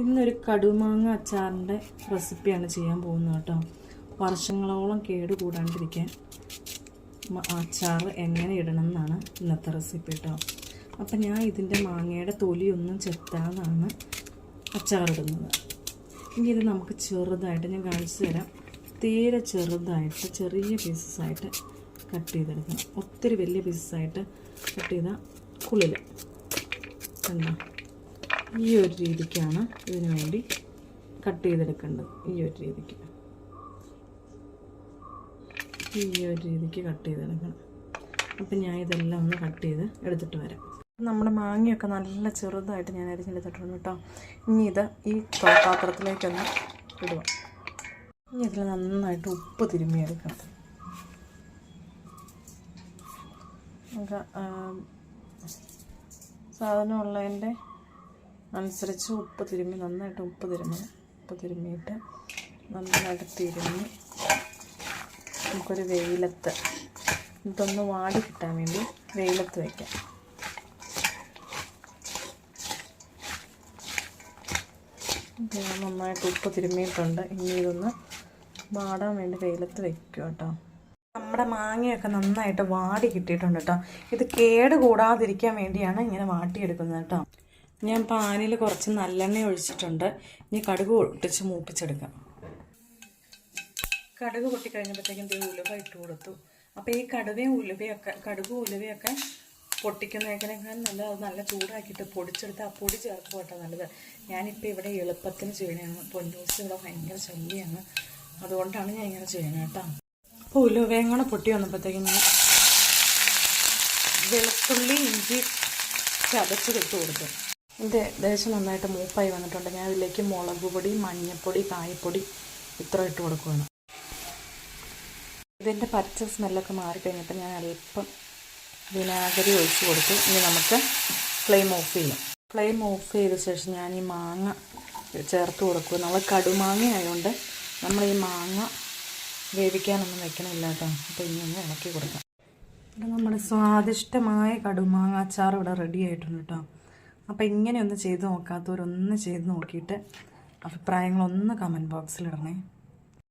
ഇന്നൊരു കടുമാങ്ങ അച്ചാറിന്റെ റെസിപ്പിയാണ് ചെയ്യാൻ പോകുന്നത് കേട്ടോ. വർഷങ്ങളോളം കേട് കൂടാണ്ടിരിക്കാൻ അച്ചാർ എങ്ങനെ ഇടണം എന്നാണ് ഇന്നത്തെ റെസിപ്പി കേട്ടോ. അപ്പം ഞാൻ ഇതിന്റെ മാങ്ങയുടെ തൊലിയൊന്നും ചെത്താതാണ് അച്ചാറിടുന്നത് ഇനി ഇത് നമുക്ക് ചെറുതായിട്ട് ഞാൻ കാണിച്ചു തരാം. തീരെ ചെറുതായിട്ട് ചെറിയ പീസസ് ആയിട്ട് കട്ട് ചെയ്തെടുക്കണം. ഒത്തിരി വലിയ പീസസ് ആയിട്ട് കട്ട് ചെയ്താൽ കുളിൽ കണ്ടോ? ഈ ഒരു രീതിക്കാണ് ഇതിനു വേണ്ടി കട്ട് ചെയ്തെടുക്കേണ്ടത്. ഈ ഒരു രീതിക്ക്. ഈ ഒരു രീതിക്ക് കട്ട് ചെയ്തെടുക്കണം. അപ്പം ഞാൻ ഇതെല്ലാം ഒന്ന് കട്ട് ചെയ്ത് എടുത്തിട്ട് വരാം. നമ്മുടെ മാങ്ങയൊക്കെ നല്ല ചെറുതായിട്ട് ഞാൻ അരിഞ്ഞെടുത്തിട്ടുണ്ട് കേട്ടോ. ഇനി ഇത് ഈ പാത്രത്തിലേക്കൊന്ന് ഇടുക. ഇനി ഇതിൽ നന്നായിട്ട് ഉപ്പ് തിരുമ്മിയെടുക്കണം. നമുക്ക് സാധനം ഉള്ളതിന്റെ അനുസരിച്ച് ഉപ്പ് തിരുമ്മി നന്നായിട്ട് ഉപ്പ് തിരുമ്മണം ഉപ്പ് തിരുമ്മിയിട്ട് നന്നായിട്ട് തിരുമ്മി നമുക്കൊരു വെയിലത്ത് ഇതൊന്ന് വാടി കിട്ടാൻ വേണ്ടി വെയിലത്ത് വയ്ക്കാം നന്നായിട്ട് ഉപ്പ് തിരുമ്മിയിട്ടുണ്ട് ഇനി ഇതൊന്ന് വാടാൻ വേണ്ടി വെയിലത്ത് വയ്ക്കും കേട്ടോ. നമ്മുടെ മാങ്ങയൊക്കെ നന്നായിട്ട് വാടി കിട്ടിയിട്ടുണ്ട് കേട്ടോ. ഇത് കേട് കൂടാതിരിക്കാൻ വേണ്ടിയാണ് ഇങ്ങനെ വാട്ടിയെടുക്കുന്നത് കേട്ടോ. ഞാൻ പാനിൽ കുറച്ച് നല്ലെണ്ണ ഒഴിച്ചിട്ടുണ്ട്. ഇനി കടുക് പൊട്ടിച്ച് മൂപ്പിച്ചെടുക്കാം. കടുക് പൊട്ടിക്കഴിഞ്ഞപ്പോഴത്തേക്കും ദേ ഉലുവ ഇട്ട് കൊടുത്തു. അപ്പോൾ ഈ കടുവയും ഉലുവയൊക്കെ കടുക് ഉലുവയൊക്കെ പൊട്ടിക്കുന്നതിനേക്കാൾ നല്ല നല്ല ചൂടാക്കിയിട്ട് പൊടിച്ചെടുത്ത് ആ പൊടി ചേർക്കുക കേട്ടോ നല്ലത്. ഞാനിപ്പോൾ ഇവിടെ എളുപ്പത്തിന് ചെയ്യണതാണ് പൊന്നൂസ് ഇവിടെ ഭയങ്കര ശല്യമാണ് അതുകൊണ്ടാണ് ഞാൻ ഇങ്ങനെ ചെയ്യണത് കേട്ടോ. അപ്പോൾ ഉലുവയും കൂടെ പൊട്ടി വന്നപ്പോഴത്തേക്കും ഞാൻ വെളുത്തുള്ളി ഇഞ്ചി ചതച്ച് കൊടുത്തു കൊടുത്തു. എന്റെ ദേശം നന്നായിട്ട് മൂപ്പായി വന്നിട്ടുണ്ട്. ഞാൻ ഇതിലേക്ക് മുളക് പൊടി മഞ്ഞൾപ്പൊടി കായപ്പൊടി ഇത്ര ഇട്ട് കൊടുക്കുകയാണ് ഇതിന്റെ പച്ച സ്മെല്ലൊക്കെ മാറിക്കഴിഞ്ഞപ്പോൾ ഞാൻ അല്പം വിനാഗിരി ഒഴിച്ച് കൊടുത്തു. ഇനി നമുക്ക് ഫ്ലെയിം ഓഫ് ചെയ്യാം. ഫ്ലെയിം ഓഫ് ചെയ്ത ശേഷം ഞാൻ ഈ മാങ്ങ ചേർത്ത് കൊടുക്കുക നമ്മൾ കടുമാങ്ങ ആയതുകൊണ്ട് നമ്മൾ ഈ മാങ്ങ വേവിക്കാനൊന്നും വെക്കണമില്ല കേട്ടോ. അപ്പോൾ ഇനി ഒന്ന് ഇളക്കി കൊടുക്കാം. നമ്മുടെ സ്വാദിഷ്ടമായ കടുമാങ്ങ അച്ചാർ ഇവിടെ റെഡി ആയിട്ടുണ്ട് കേട്ടോ. അപ്പോൾ ഇങ്ങനെ ഒന്ന് ചെയ്ത് നോക്കാത്തവരൊന്ന് ചെയ്ത് നോക്കിയിട്ട് അഭിപ്രായങ്ങളൊന്ന് കമന്റ് ബോക്സിൽ ഇടണേ.